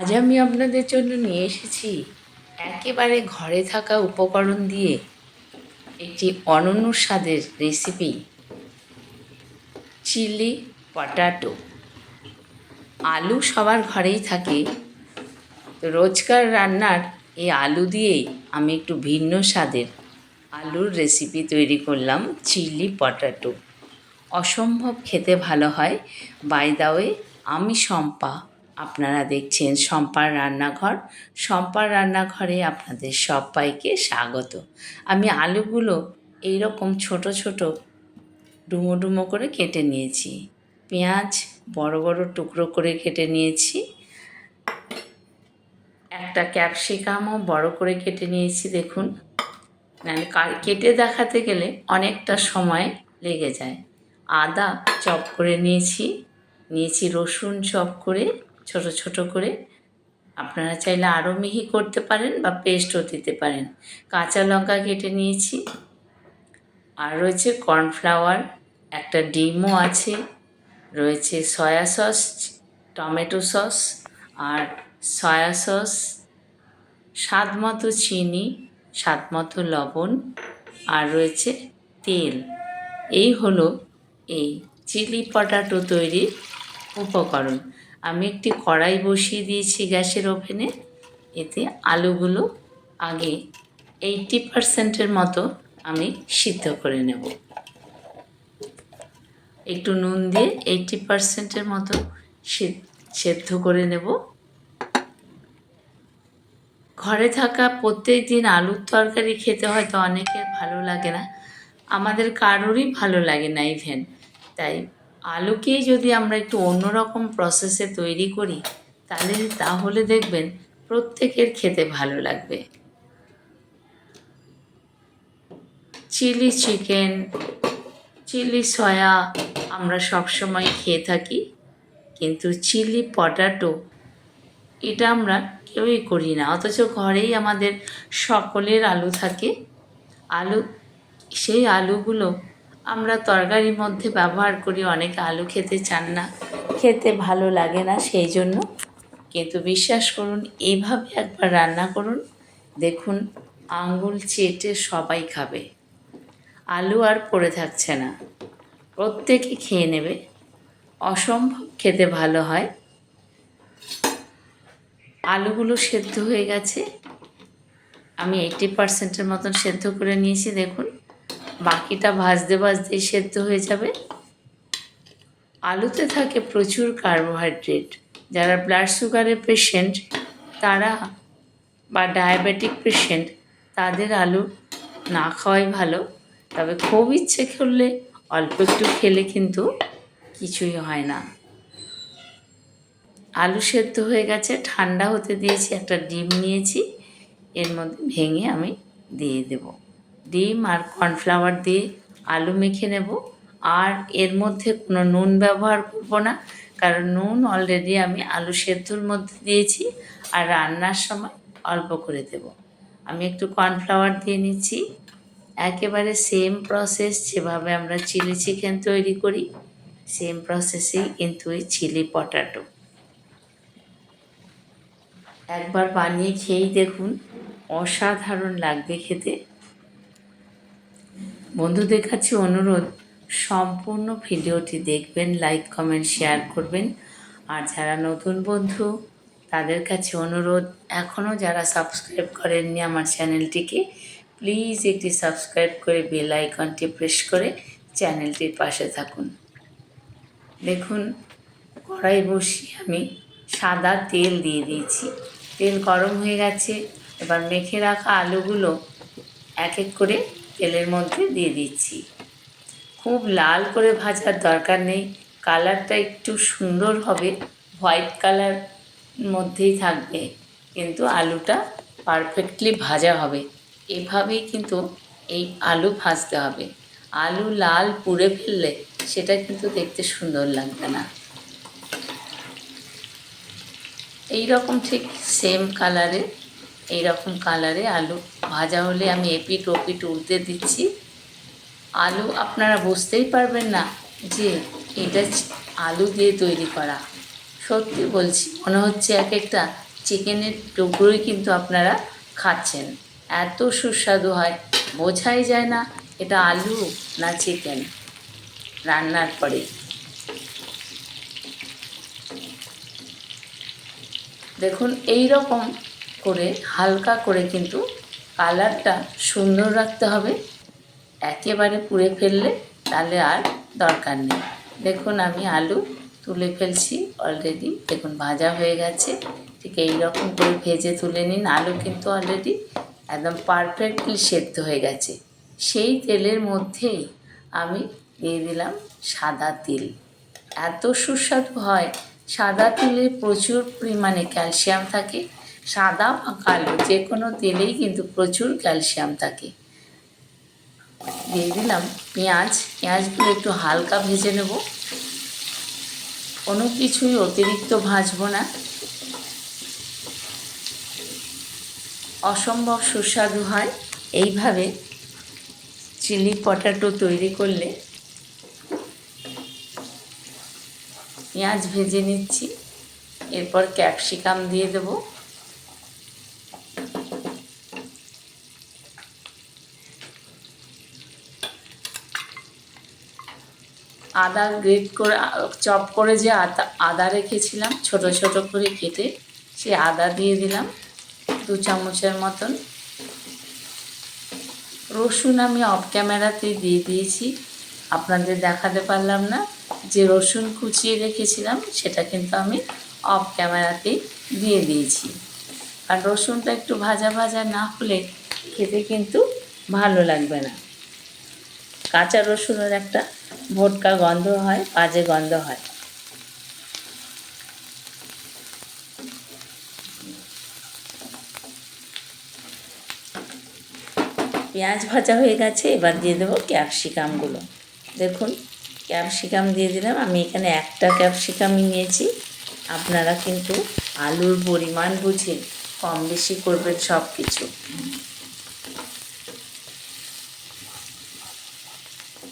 আজ আমি আপনাদের জন্য নিয়ে এসেছি একেবারে ঘরে থাকা উপকরণ দিয়ে একটি অনন্য স্বাদের রেসিপি চিলি পটাটো আলু সবার ঘরেই থাকে। রোজকার রান্নার এই আলু দিয়েই আমি একটু ভিন্ন স্বাদের আলুর রেসিপি তৈরি করলাম চিলি পটাটো অসম্ভব খেতে ভালো হয়। বাই দা ওয়ে আমি শম্পা। আপনারা দেখছেন শম্পার রান্নাঘর। শম্পার রান্নাঘরে আপনাদের সবাইকে স্বাগত। আমি আলুগুলো এইরকম ছোট ছোট ডুমো ডুমো করে কেটে নিয়েছি। পেঁয়াজ বড় বড় টুকরো করে কেটে নিয়েছি। একটা ক্যাপসিকামও বড় করে কেটে নিয়েছি, দেখুন। কা- কেটে দেখাতে গেলে অনেকটা সময় লেগে যায়। আদা চপ করে নিয়েছি। নিয়েছি রসুন চপ করে। ছোট ছোট করে। আপনারা চাইলে আরও মিহি করতে পারেন বা পেস্টও দিতে পারেন। কাঁচা লঙ্কা কেটে নিয়েছি। আর রয়েছে কর্নফ্লাওয়ার, একটা ডিমও আছে, রয়েছে সয়া সস, টমেটো সস আর সয়া সস স্বাদ মতো চিনি স্বাদ মতো লবণ আর রয়েছে তেল। এই হলো এই চিলি পটাটো তৈরির উপকরণ। আমি একটি কড়াই বসিয়ে দিয়েছি গ্যাসের ওভেনে। এতে আলুগুলো আগে এইটটি পারসেন্টের মতো আমি সিদ্ধ করে নেব। একটু নুন দিয়ে এইটটি পারসেন্টের মতো সেদ্ধ করে নেব। ঘরে থাকা প্রত্যেক দিন আলুর তরকারি খেতে হয়তো অনেকের ভালো লাগে না। আমাদের কারোরই ভালো লাগে না ইভেন তাই আলুকেই যদি আমরা একটু অন্যরকম প্রসেসে তৈরি করি, তাহলে তাহলে দেখবেন প্রত্যেকের খেতে ভালো লাগবে। চিলি চিকেন, চিলি সয়া আমরা সবসময় খেয়ে থাকি, কিন্তু চিলি পটাটো, এটা আমরা কেউই করি না। অথচ ঘরেই আমাদের সকলের আলু থাকে। আলু, সেই আলুগুলো আমরা তরকারির মধ্যে ব্যবহার করি, অনেকে আলু খেতে চান না। খেতে ভালো লাগে না সেই জন্য। কিন্তু বিশ্বাস করুন এইভাবে একবার রান্না করুন, দেখুন আঙ্গুল চেটে সবাই খাবে। আলু আর পড়ে থাকছে না। প্রত্যেকে খেয়ে নেবে। অসম্ভব খেতে ভালো হয়। আলুগুলো সেদ্ধ হয়ে গেছে। আমি এইটি পার্সেন্টের মতন সেদ্ধ করে নিয়েছি, দেখুন। বাকিটা ভাজতে ভাজতেই সেদ্ধ হয়ে যাবে। আলুতে থাকে প্রচুর কার্বোহাইড্রেট যারা ব্লাড সুগারের পেশেন্ট তারা বা ডায়াবেটিক পেশেন্ট তাদের আলু না খাওয়াই ভালো। তবে খুব ইচ্ছে করলে অল্প একটু খেলে কিন্তু কিছুই হয় না। আলু সেদ্ধ হয়ে গেছে, ঠান্ডা হতে দিয়েছি, একটা ডিম নিয়েছি। এর মধ্যে ভেঙে আমি দিয়ে দেব। ডিম আর কর্নফ্লাওয়ার দিয়ে আলু মেখে নেব। আর এর মধ্যে কোনো নুন ব্যবহার করব না, কারণ নুন অলরেডি আমি আলু সেদ্ধর মধ্যে দিয়েছি আর রান্নার সময় অল্প করে দেব। আমি একটু কর্নফ্লাওয়ার দিয়ে নিচ্ছি। একেবারে সেম প্রসেস যেভাবে আমরা চিলি চিকেন তৈরি করি সেম প্রসেসেই কিন্তু এই চিলি পটাটো। একবার বানিয়ে খেয়েই দেখুন, অসাধারণ লাগবে খেতে। বন্ধুদের কাছে অনুরোধ, সম্পূর্ণ ভিডিওটি দেখবেন লাইক কমেন্ট শেয়ার করবেন। আর যারা নতুন বন্ধু, তাদের কাছে অনুরোধ এখনও যারা সাবস্ক্রাইব করেননি আমার চ্যানেলটিকে প্লিজ একটি সাবস্ক্রাইব করে বেল আইকনটি প্রেস করে চ্যানেলটির পাশে থাকুন। দেখুন, কড়াই বসিয়ে আমি সাদা তেল দিয়ে দিয়েছি। তেল গরম হয়ে গেছে, এবার মেখে রাখা আলুগুলো এক এক করে তেলের মধ্যে দিয়ে দিচ্ছি। খুব লাল করে ভাজার দরকার নেই। কালারটা একটু সুন্দর হবে। হোয়াইট কালার মধ্যেই থাকবে। কিন্তু আলুটা পারফেক্টলি ভাজা হবে। এভাবেই কিন্তু এই আলু ভাজতে হবে। আলু লাল পুড়ে ফেললে সেটা কিন্তু দেখতে সুন্দর লাগবে না। এই রকম ঠিক সেম কালারে এই রকম কালারে আলু ভাজা হলে আমি এপিট ওপিট উল্টে দিচ্ছি। আলু আপনারা বুঝতেই পারবেন না যে এটা আলু দিয়ে তৈরি করা। সত্যি বলছি, মনে হচ্ছে এক একটা চিকেনের টুকরোই কিন্তু আপনারা খাচ্ছেন। এত সুস্বাদু হয়, বোঝাই যায় না এটা আলু না চিকেন রান্নার পরে। দেখুন এই রকম করে, হালকা করে কিন্তু কালারটা সুন্দর রাখতে হবে। একেবারে পুড়ে ফেললে তাহলে আর দরকার নেই। দেখুন আমি আলু তুলে ফেলছি অলরেডি দেখুন ভাজা হয়ে গেছে। ঠিক এই রকম করে ভেজে তুলে নিন, আলু কিন্তু অলরেডি একদম পারফেক্টলি সেদ্ধ হয়ে গেছে। সেই তেলের মধ্যেই আমি দিয়ে দিলাম সাদা তিল। এত সুস্বাদু হয়, সাদা তিলে প্রচুর পরিমাণে ক্যালসিয়াম থাকে। সাদা বা কালো যে কোনো তেলেই কিন্তু প্রচুর ক্যালসিয়াম থাকে। দিয়ে দিলাম পেঁয়াজ। পেঁয়াজগুলো একটু হালকা ভেজে নেব। কোনো কিছুই অতিরিক্ত ভাজবো না। অসম্ভব সুস্বাদু হয়। এইভাবে চিলি পটাটো তৈরি করলে পেঁয়াজ ভেজে নিচ্ছি। এরপর ক্যাপসিকাম দিয়ে দেব। আদা গ্রেট করে, চপ করে যে আদা আদা রেখেছিলাম, ছোট ছোট করে কেটে সে আদা দিয়ে দিলাম, দু চামচের মতন। রসুন আমি অফ ক্যামেরাতেই দিয়ে দিয়েছি, আপনাদের দেখাতে পারলাম না। যে রসুন কুচিয়ে রেখেছিলাম, সেটা কিন্তু আমি অফ ক্যামেরাতেই দিয়ে দিয়েছি। কারণ রসুনটা একটু ভাজা ভাজা না হলে খেতে কিন্তু ভালো লাগবে না। কাঁচা রসুনের একটা ভোটকা গন্ধ হয় পাজে গন্ধ হয়। পেঁয়াজ ভাজা হয়ে গেছে, এবার দিয়ে দেবো ক্যাপসিকামগুলো। দেখুন, ক্যাপসিকাম দিয়ে দিলাম। আমি এখানে একটা ক্যাপসিকামই নিয়েছি। আপনারা কিন্তু আলুর পরিমাণ বুঝে কম বেশি করবেন সব কিছু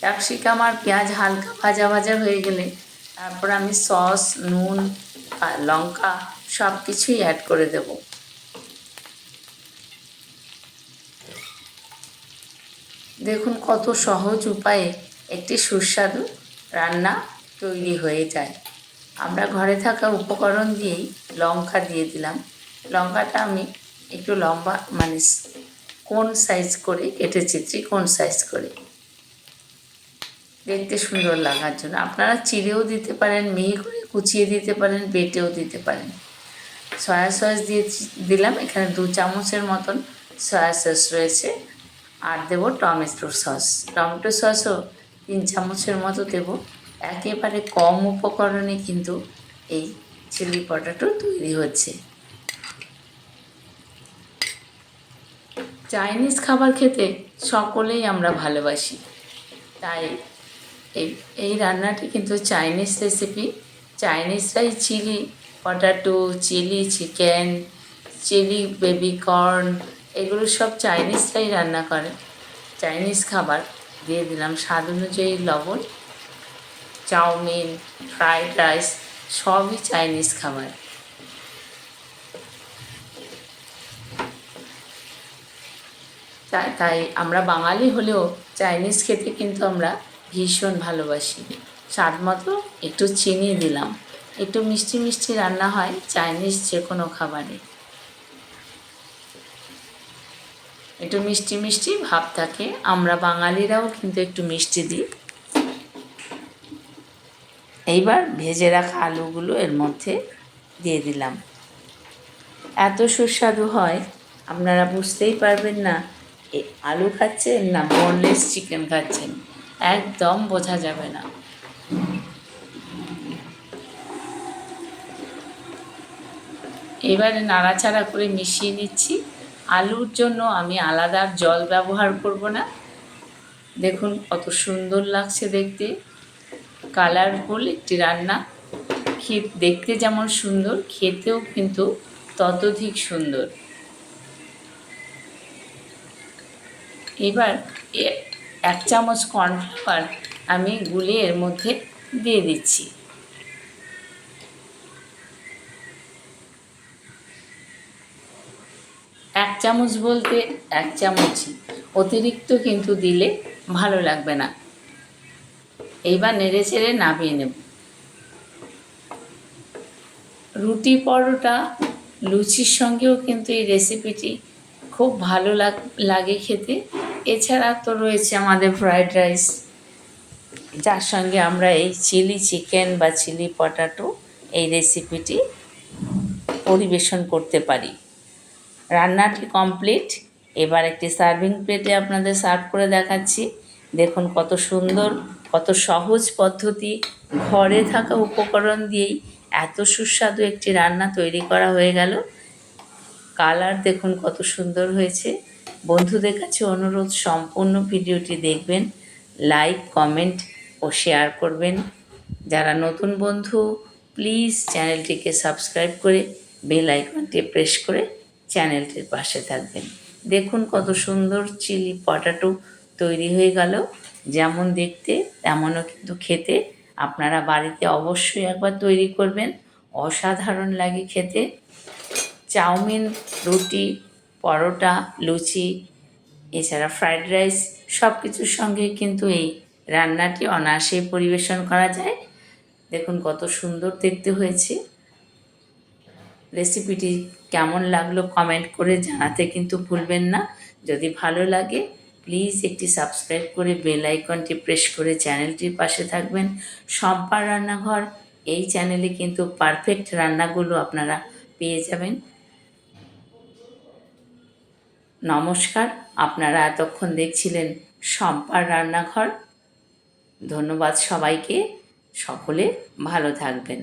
ক্যাপসিকাম আর পেঁয়াজ হালকা ভাজা ভাজা হয়ে গেলে তারপর আমি সস, নুন লঙ্কা সব কিছুই অ্যাড করে দেব। দেখুন কত সহজ উপায়ে একটি সুস্বাদু রান্না তৈরি হয়ে যায়। আমরা ঘরে থাকা উপকরণ দিয়েই লঙ্কা দিয়ে দিলাম। লঙ্কাটা আমি একটু লম্বা মানে কোন সাইজ করে কেটেছি, ত্রিকোণ সাইজ করে। দেখতে সুন্দর লাগার জন্য। আপনারা চিড়েও দিতে পারেন মিহি করে কুচিয়ে দিতে পারেন, বেটেও দিতে পারেন। সয়া সস দিয়ে দিলাম, এখানে দু চামচের মতন সয়া সস রয়েছে। আর দেবো টমেটো সস। টমেটো সসও তিন চামচের মতো দেব। একেবারে কম উপকরণে কিন্তু এই চিলি পটাটো তৈরি হচ্ছে। চাইনিজ খাবার খেতে সকলেই আমরা ভালোবাসি। তাই এই এই রান্নাটি কিন্তু Chinese recipe চাইনিজরাই chilli potato chilli chicken chilli baby corn এগুলো সব চাইনিজরাই রান্না করে। চাইনিজ খাবার। দিয়ে দিলাম স্বাদ অনুযায়ী লবণ, চাউমিন ফ্রাইড রাইস সবই চাইনিজ খাবার। তাই তাই আমরা বাঙালি হলেও চাইনিজ খেতে কিন্তু আমরা ভীষণ ভালোবাসি। স্বাদ মতো একটু চিনি দিলাম। একটু মিষ্টি মিষ্টি রান্না হয় চাইনিজ যে কোনো খাবারে। একটু মিষ্টি মিষ্টি ভাব থাকে। আমরা বাঙালিরাও কিন্তু একটু মিষ্টি দিই। এইবার ভেজে রাখা আলুগুলো এর মধ্যে দিয়ে দিলাম। এত সুস্বাদু হয়, আপনারা বুঝতেই পারবেন না আলু খাচ্ছেন না বোনলেস চিকেন খাচ্ছেন। একদম বোঝা যাবে না। এবারে নাড়াচাড়া করে মিশিয়ে নিচ্ছি। আলুর জন্য আমি আলাদা জল ব্যবহার করব না। দেখুন কত সুন্দর লাগছে দেখতে। কালারফুল একটি রান্না। খেত, দেখতে যেমন সুন্দর, খেতেও কিন্তু ততোধিক সুন্দর। এবার এক চামচ কর্নফ্লাওয়ার আমি গুলে এর মধ্যে দিয়ে দিচ্ছি। এক চামচ বলতে এক চামচই অতিরিক্ত কিন্তু দিলে ভালো লাগবে না। এইবার নেড়ে চেড়ে নামিয়ে নেব। রুটি পরোটা, লুচির সঙ্গেও কিন্তু এই রেসিপিটি খুব ভালো লাগ খেতে। এছাড়া তো রয়েছে আমাদের ফ্রায়েড রাইস যার সঙ্গে আমরা এই চিলি চিকেন বা চিলি পটাটো এই রেসিপিটি পরিবেশন করতে পারি। রান্নাটি কমপ্লিট এবার একটি সার্ভিং প্লেটে আপনাদের সার্ভ করে দেখাচ্ছি। দেখুন কত সুন্দর, কত সহজ পদ্ধতি। ঘরে থাকা উপকরণ দিয়েই এত সুস্বাদু একটি রান্না তৈরি করা হয়ে গেল। কালার দেখুন কত সুন্দর হয়েছে। বন্ধুদের কাছে অনুরোধ, সম্পূর্ণ ভিডিওটি দেখবেন লাইক কমেন্ট ও শেয়ার করবেন। যারা নতুন বন্ধু প্লিজ চ্যানেলটিকে সাবস্ক্রাইব করে বেল আইকনটি প্রেস করে চ্যানেলটির পাশে থাকবেন। দেখুন কত সুন্দর চিলি পটাটো তৈরি হয়ে গেল। যেমন দেখতে, তেমনও কিন্তু খেতে। আপনারা বাড়িতে অবশ্যই একবার তৈরি করবেন। অসাধারণ লাগে খেতে। চাউমিন, রুটি, পরোটা, লুচি, এছাড়া ফ্রায়েড রাইস সব কিছুর সঙ্গে কিন্তু এই রান্নাটি অনায়াসেই পরিবেশন করা যায়। দেখুন কত সুন্দর দেখতে হয়েছে। রেসিপিটি কেমন লাগল কমেন্ট করে জানাতে কিন্তু ভুলবেন না। যদি ভালো লাগে, প্লিজ একটি সাবস্ক্রাইব করে বেল আইকনটি প্রেস করে চ্যানেলটির পাশে থাকবেন। সম্পার রান্নাঘর, এই চ্যানেলে কিন্তু পারফেক্ট রান্নাগুলো আপনারা পেয়ে যাবেন। নমস্কার আপনারা এতক্ষণ দেখছিলেন সম্পার রান্নাঘর। ধন্যবাদ সবাইকে সকলে ভালো থাকবেন।